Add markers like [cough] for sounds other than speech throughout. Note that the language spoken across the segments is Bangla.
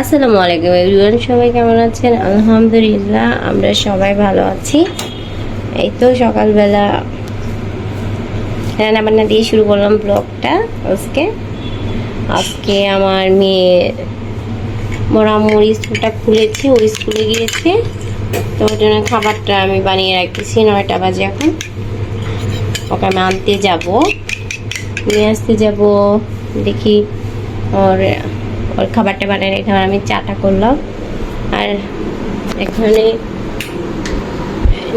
আসসালামু আলাইকুম এভরিওয়ান, সবাই কেমন আছেন? আলহামদুলিল্লাহ, আমরা সবাই ভালো আছি। এই তো সকালবেলা রান্না বান্না দিয়ে শুরু করলাম ব্লগটা আজকে। আজকে আমার মেয়ে মোরামুর স্কুলটা খুলেছে ওই স্কুলে গিয়েছে। তো ওর জন্য খাবারটা আমি বানিয়ে রাখতেছি, নয়টা বাজে এখন। ওকে আমি আনতে যাব। নিয়ে আসতে যাব, দেখি ওর ওর খাবারটা বানিয়ে রেখে আমি চাটা করলাম। আর এখানে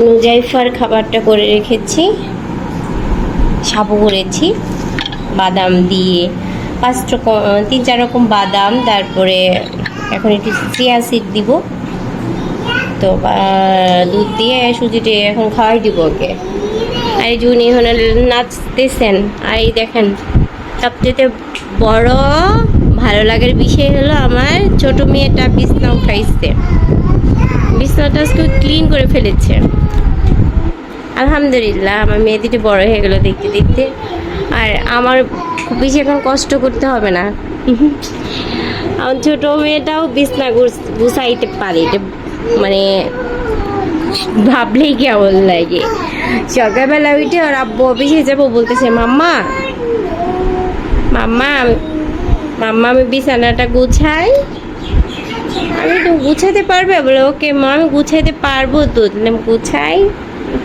নুজাইফার খাবারটা করে রেখেছি। সাবু করেছি, বাদাম দিয়ে পাঁচ রকম, তিন চার রকম বাদাম, তারপরে এখন একটু চিয়া সিড দিব। তো দুধ দিয়ে সুজিটি এখন খাওয়াই দিব ওকে। আর এই জুনি এখানে নাচতেছেন, আর এই দেখেন, সবচেয়ে বড় ভালো লাগার বিষয় হলো আমার ছোট মেয়েটা বিছনা উঠাইছে। বিছনাটা আজকে ক্লিন করে ফেলেছে। আলহামদুলিল্লাহ, আমার মেয়ে দুটো বড় হয়ে গেলো দেখতে দেখতে। আর আমার বেশি এখন কষ্ট করতে হবে না। আমার ছোট মেয়েটাও বিছনা গুছ- গুছাইতে পারে। মানে ভাবলেই কেমন লাগে। সকালবেলা উঠে ওর আব্বু অফিসে যাব বলতেছে, মাম্মা মাম্মা মাম্মা আমি বিছানাটা গুছাই। আমি তো গুছাতে পারবে? বলে ওকে মা আমি গুছাইতে পারব তো। গুছাই।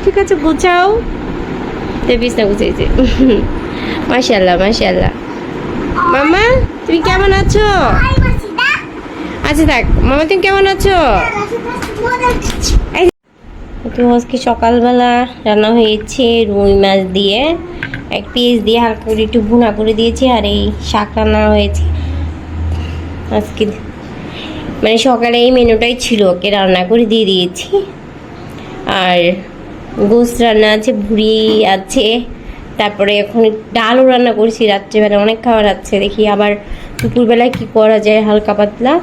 ঠিক আছে গুছাও। তো বিছনা গুছাইছে। [laughs] মাশাল্লাহ মাশাল্লাহ মামা তুমি কেমন আছো? আচ্ছা থাক। মামা তুমি কেমন আছো? তো আজকে সকালবেলা রান্না হয়েছে রুই মাছ দিয়ে। এক পিস দিয়ে হালকা করে একটু ভুনা করে দিয়েছি আর এই শাক রান্না হয়েছে। আজকে মানে সকালে এই মেনুটাই ছিল, ওকে রান্না করে দিয়ে দিয়েছি। আর গোস রান্না আছে, ভুড়ি আছে, তারপরে এখন ডালও রান্না করছি রাত্রেবেলা, অনেক খাবার আছে। দেখি আবার দুপুরবেলায় কি করা যায় হালকা পাতলা।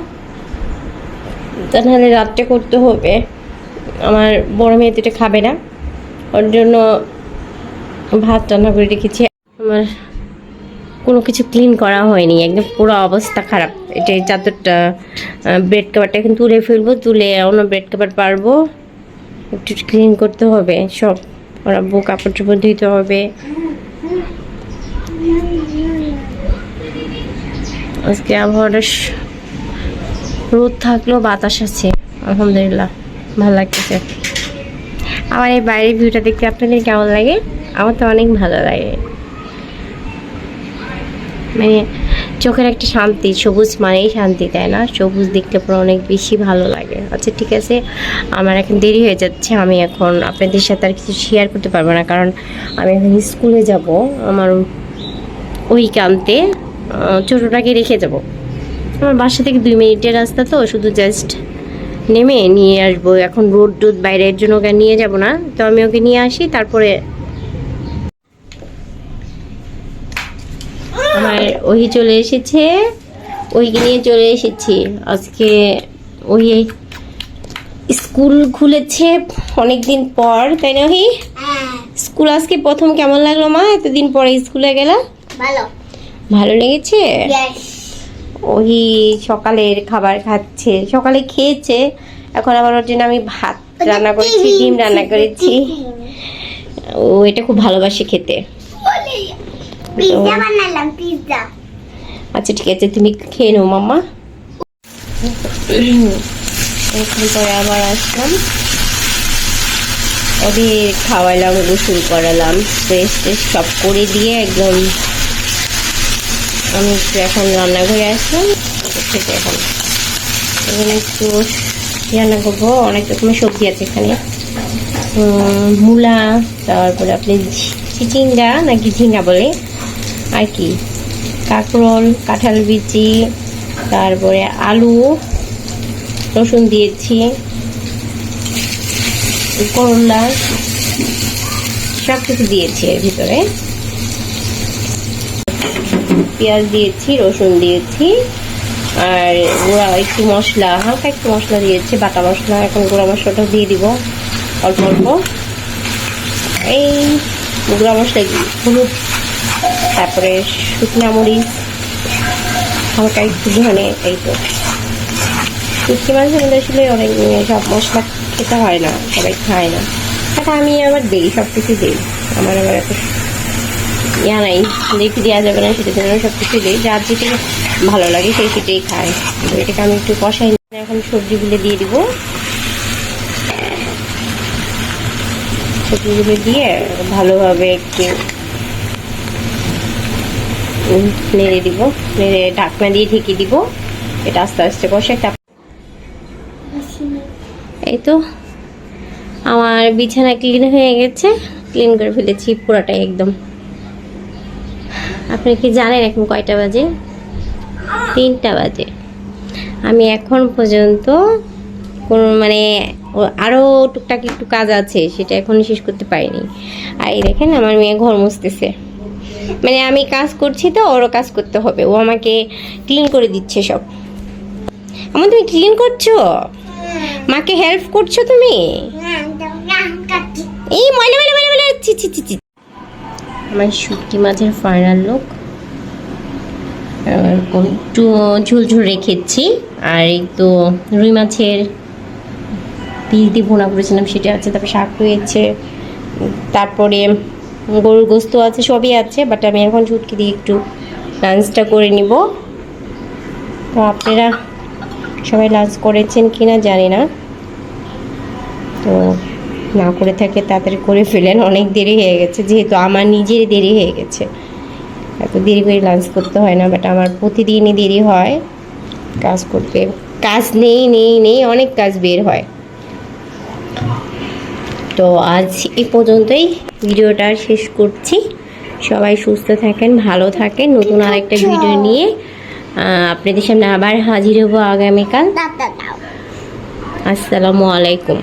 তা নাহলে রাত্রে করতে হবে। আমার বড় মেয়ে এটা খাবে না। ওর জন্য ভাত রান্না করে রেখেছি। আমার কোনো কিছু ক্লিন করা হয়নি, একদম পুরো অবস্থা খারাপ। এটা চাদরটা ব্রেড কাভারটা এখন তুলে ফেলব, তুলে অন্য ব্রেড কাভার পারব। একটু ক্লিন করতে হবে সব। ওরা বউ কাপড় চোপড় ধুইতে হবে। আজকে আবহাওয়াটা রোদ থাকলেও বাতাস আছে, আলহামদুলিল্লাহ। ভালো লাগতেছে। আমার এই বাইরের ভিউটা দেখতে আপনাদের কেমন লাগে? আমার তো অনেক ভালো লাগে। মানে চোখের একটা শান্তি, সবুজ মানেই শান্তি, তাই না? সবুজ দেখতে পরে অনেক বেশি ভালো লাগে। আচ্ছা ঠিক আছে। আমার এখন দেরি হয়ে যাচ্ছে। আমি এখন আপনাদের সাথে আর কিছু শেয়ার করতে পারব না, কারণ আমি এখন স্কুলে যাব। আমার ওই কান্তে ছোটোটাকে রেখে যাব। আমার বাসা থেকে দুই মিনিটের রাস্তা তো, শুধু জাস্ট নেমে নিয়ে আসব। এখন রোদ টোদ বাইরের জন্য ওকে নিয়ে যাব না। তো আমি ওকে নিয়ে আসি তারপরে আমার ওহি চলে এসেছে। ওহিকে নিয়ে চলে এসেছি। আজকে ওহি স্কুল খুলেছে অনেকদিন পর তাই না ওহি? স্কুল আজকে প্রথম কেমন লাগল মা? এতদিন পরে স্কুলে গেলা? ভালো। ভালো লেগেছে? ওহি সকালের খাবার খাচ্ছে সকালে খেয়েছে এখন আবার ওর জন্য আমি ভাত রান্না করেছি ডিম রান্না করেছি। ও এটা খুব ভালোবাসে খেতে। আচ্ছা ঠিক আছে তুমি খেয়ে নাও মাম্মা। এখন পরে আবার আসলাম। ওদের খাওয়ালাম গোসল করালাম। ফ্রেশ ট্রেশ সব করে দিয়ে একদম আমি একটু এখন রান্নাঘরে আসলাম। থেকে এখন। এখানে একটু রান্না করব। অনেক রকমের সবজি আছে এখানে। মূলা, তারপরে আপনি চিচিঙ্গা নাকি ঝিঙ্গা বলে। আর কি? কাঁকরোল, কাঁঠাল বিচি তারপরে আলু, রসুন দিয়েছি। করলা সব কিছু দিয়েছি এর ভিতরে। পেঁয়াজ দিয়েছি, রসুন দিয়েছি, আর গুঁড়া একটু মশলা, হালকা একটু মশলা দিয়েছি, বাটা মশলা, এখন গুঁড়া মশলাটা দিয়ে দিব অল্প অল্প। এই গুঁড়া মশলা হলুদ, তারপরে শুকনা মরিচ, হালকা একটু ধনে, এই তো। শুটকি মাছের মধ্যে আসলে অনেক সব মশলা খেতে হয় না, সবাই খায় না। আমি আবার দিই সব কিছু দিই, আমার আবার এত ইয়া নাই দেখি দেওয়া যাবে না সেটা জন্য সব কিছু দিই। যার যেটা ভালো লাগে সেই সেটাই খায় তো এটাকে আমি একটু কষাই এখন সবজিগুলো দিয়ে দিব। সবজিগুলো দিয়ে ভালোভাবে একটু নেড়ে দিব। নেড়ে ঢাকনা দিয়ে ঢেকে দিব। এটা আস্তে আস্তে কষে একটা এই তো আমার বিছানা ক্লিন হয়ে গেছে। ক্লিন করে ফেলেছি পুরাটাই একদম। আপনি কি জানেন এখন কয়টা বাজে? তিনটা বাজে। আমি এখন পর্যন্ত কোনো মানে আরও টুকটাক একটু কাজ আছে সেটা এখন শেষ করতে পারিনি। আর এই দেখেন আমার মেয়ে ঘর মুছতেছে। মানে আমি কাজ করছি তো ওরও কাজ করতে হবে। ও আমাকে ক্লিন করে দিচ্ছে সব। আমার তুমি ক্লিন করছ? মাকে হেল্প করছ তুমি? হ্যাঁ এই ময়লা ময়লা ময়লা ময়লা। ছি ছি ছি ছি। আমার শুটকি মাছের ফাইনাল লুক। একটু ঝোল ঝোল রেখেছি। আর এই তো রুই মাছের পিস দিয়ে ভুনা করেছিলাম, সেটা আছে, তারপর শাক রয়েছে, তারপরে গরুর গোস্ত আছে, সবই আছে বাট আমি এখন শুটকি দিয়ে একটু লাঞ্চটা করে নিব। তো আপনারা সবাই লাঞ্চ করেছেন কিনা জানি না। তো না করে থাকে তাড়াতাড়ি করে ফেলেন। অনেক দেরি হয়ে গেছে যেহেতু আমার নিজেরই দেরি হয়ে গেছে। এত দেরি করে লাঞ্চ করতে হয় না বাট আমার প্রতিদিনই দেরি হয় কাজ করতে। কাজ নেই নেই নেই অনেক কাজ বের হয়। তো আজ এই পর্যন্তই ভিডিওটা শেষ করছি। সবাই সুস্থ থাকেন ভালো থাকেন। নতুন আরেকটা ভিডিও নিয়ে আপনাদের সামনে আবার হাজির হব আগামীকাল। আসসালামু আলাইকুম।